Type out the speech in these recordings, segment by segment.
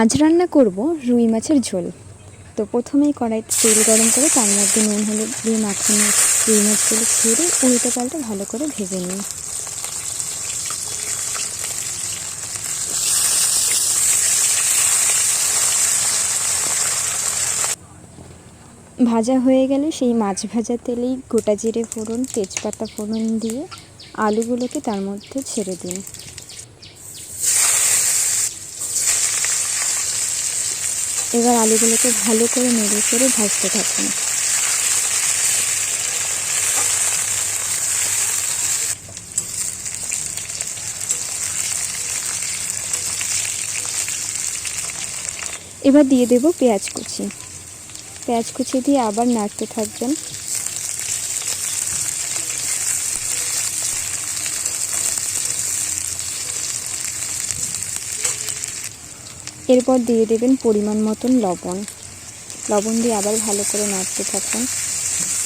আজ রান্না করব রুই মাছের ঝোল। তো প্রথমেই কড়াইতে তেল গরম করে তার মধ্যে নুন, হলুদ দিয়ে মাখানো রুই মাছগুলো ছেড়ে উল্টে পাল্টে ভালো করে ভেজে নিন ভাজা হয়ে গেলে সেই মাছ ভাজা তেলেই গোটা জিরে ফোড়ন, তেজপাতা ফোড়ন দিয়ে আলুগুলোকে তার মধ্যে ছেড়ে দিন। এবার আলুগুলোকে ভালো করে নেড়ে করে ভাজতে থাকুন। এবার দিয়ে দেব পেঁয়াজ কুচি। পেঁয়াজ কুচি দিয়ে আবার নাড়তে থাকবেন। এরপর দিয়ে দেবেন পরিমাণ মতন লবণ। লবণ দিয়ে আবার ভালো করে নাড়তে থাকুন।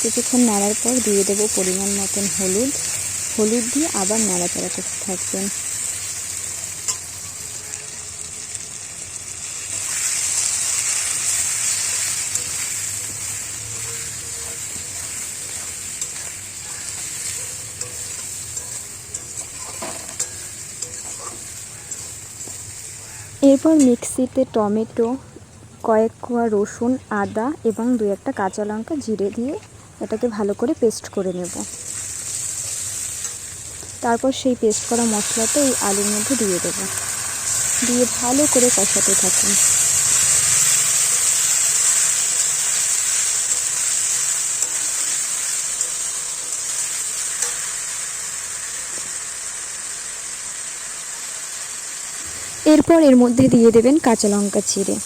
কিছুক্ষণ নাড়ার পর দিয়ে দেবো পরিমাণ মতন হলুদ। হলুদ দিয়ে আবার নাড়াচাড়া করতে থাকবেন। এরপর মিক্সিতে টমেটো, কয়েক কোয়া রসুন, আদা এবং দু একটা কাঁচা লঙ্কা জিরে দিয়ে এটাকে ভালো করে পেস্ট করে নেব। তারপর সেই পেস্ট করা মশলাটা এই আলুর মধ্যে দিয়ে দেবো। দিয়ে ভালো করে কষাতে থাকুন। এরপর এর মধ্যে দিয়ে দেবেন কাঁচা লঙ্কা চিড়ে।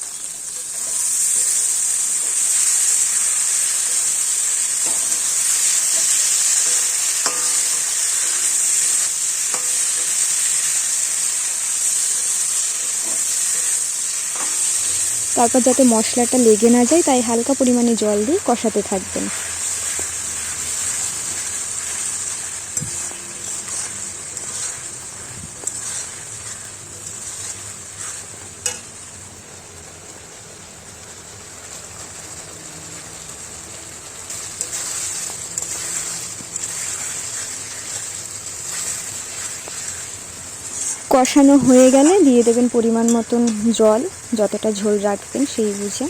তারপর যাতে মশলাটা লেগে না যায়, তাই হালকা পরিমাণে জল দিয়ে কষাতে থাকবেন। কষানো হয়ে গেলে দিয়ে দেবেন পরিমাণ মতন জল, যতটা ঝোল রাখবেন সেই বুঝে।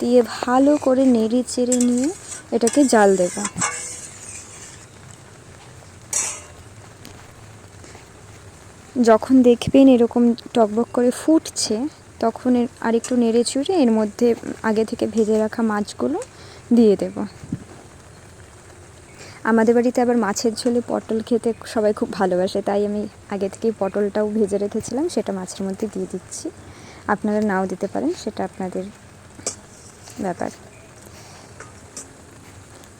দিয়ে ভালো করে নেড়ে চেড়ে নিয়ে এটাকে জাল দেব। যখন দেখবেন এরকম টকবক করে ফুটছে, তখন আরেকটু নেড়ে চুড়ে এর মধ্যে আগে থেকে ভেজে রাখা মাছগুলো দিয়ে দেবো। আমাদের বাড়িতে আবার মাছের ঝোলে পটল খেতে সবাই খুব ভালোবাসে, তাই আমি আগে থেকেই পটলটাও ভেজে রেখেছিলাম, সেটা মাছের মধ্যে দিয়ে দিচ্ছি। আপনারা নাও দিতে পারেন, সেটা আপনাদের ব্যাপার।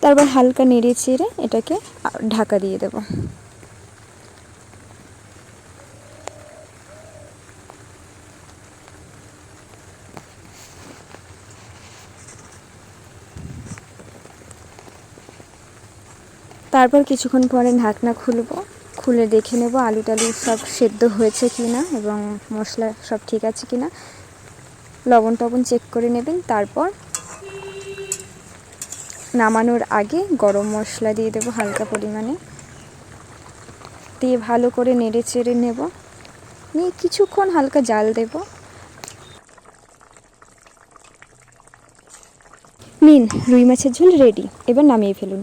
তারপর হালকা নেড়ে চেড়ে এটাকে ঢাকা দিয়ে দেবো। তারপর কিছুক্ষণ পরে ঢাকনা খুলব, খুলে দেখে নেব আলু টালু সব সেদ্ধ হয়েছে কি না এবং মশলা সব ঠিক আছে কি না লবণ টবণ চেক করে নেবেন, তারপর নামানোর আগে গরম মশলা দিয়ে দেবো হালকা পরিমাণে। দিয়ে ভালো করে নেড়ে চেড়ে নেব। নিয়ে কিছুক্ষণ হালকা জাল দেব। নিন, রুই মাছের ঝোল রেডি, এবার নামিয়ে ফেলুন।